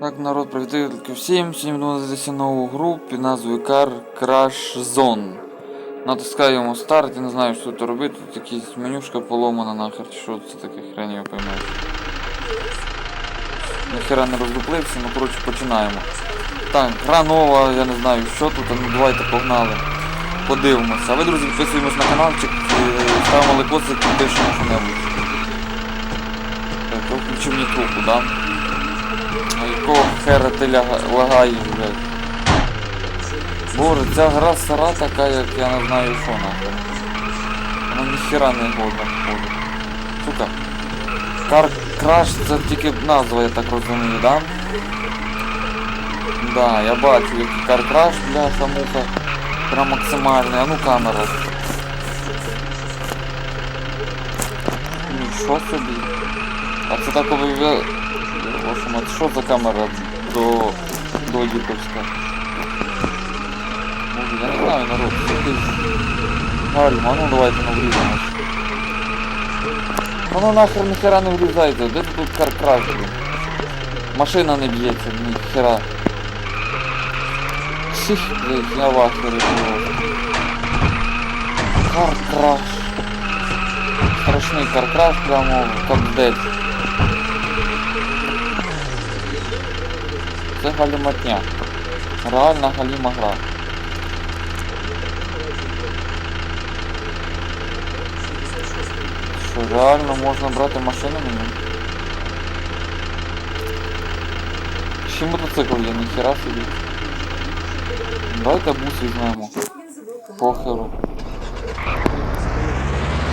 Так, народ, привіт всім. Сьогодні будемо дивитися нову гру під назвою Car Crash Zone. Натискаємо старт, я не знаю, що тут робити. Тут якась менюшка поломана нахер, що це таке хрень, я поймаю. Ніхера не роздуплився, ну коротше починаємо. Так, гра нова, я не знаю що тут, ну давайте погнали. Подивимося. А ви, друзі, підписуємось на каналчик, е, ставимо лайкосик, пишемо що-небудь. Так, я включив мені трубку, да? Якого хера ти лагаєш, блядь? Боже, ця гра стара така, як я не знаю що нахуй. Вона ніхера не годна, походу. Сука. Car Crash це тільки назва, я так розумію, да? Да, я бачу, який Car Crash, бляха, муха. Прям максимальний, а ну камера. Нічого собі. А це так ви... Вашу мать, що за камера до... до Діковська? Може, я не знаю, народ. Гальма, а ну давайте ми врізаємось. Воно нахер ніхера не врізається, де тут каркраш, блін? Машина не б'ється, ніхера. Сих, блядь, я в ахері. Каркраш. Страшний каркраш прямо капдець. Це галіматня. Реальна галіма гра. Що, реально можна брати машину мені? Ще мотоцикл є, ніхера собі. Давайте бус візьмемо. Похеру.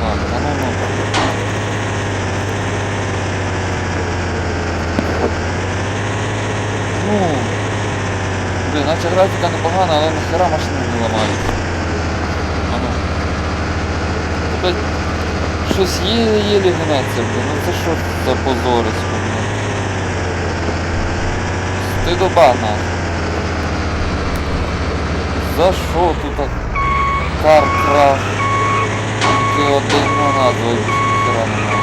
Так, ну. Ну, блін, наче графіка непогана, але нахера машини не ламаються. А ну. Блять, щось єлі-єлі гнеться, блін. Ну це що за позорисько, блін. Стидоба нахуй. За що тут так кар краш? Тільки один на назву, і більше ніхера немає.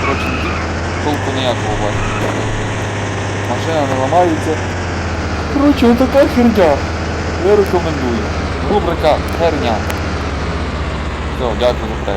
Коротше, толку ніякого бачити. Машина не ламається. Коротше, така херня. Я рекомендую. Рубрика херня. Все, дякую за перегляд.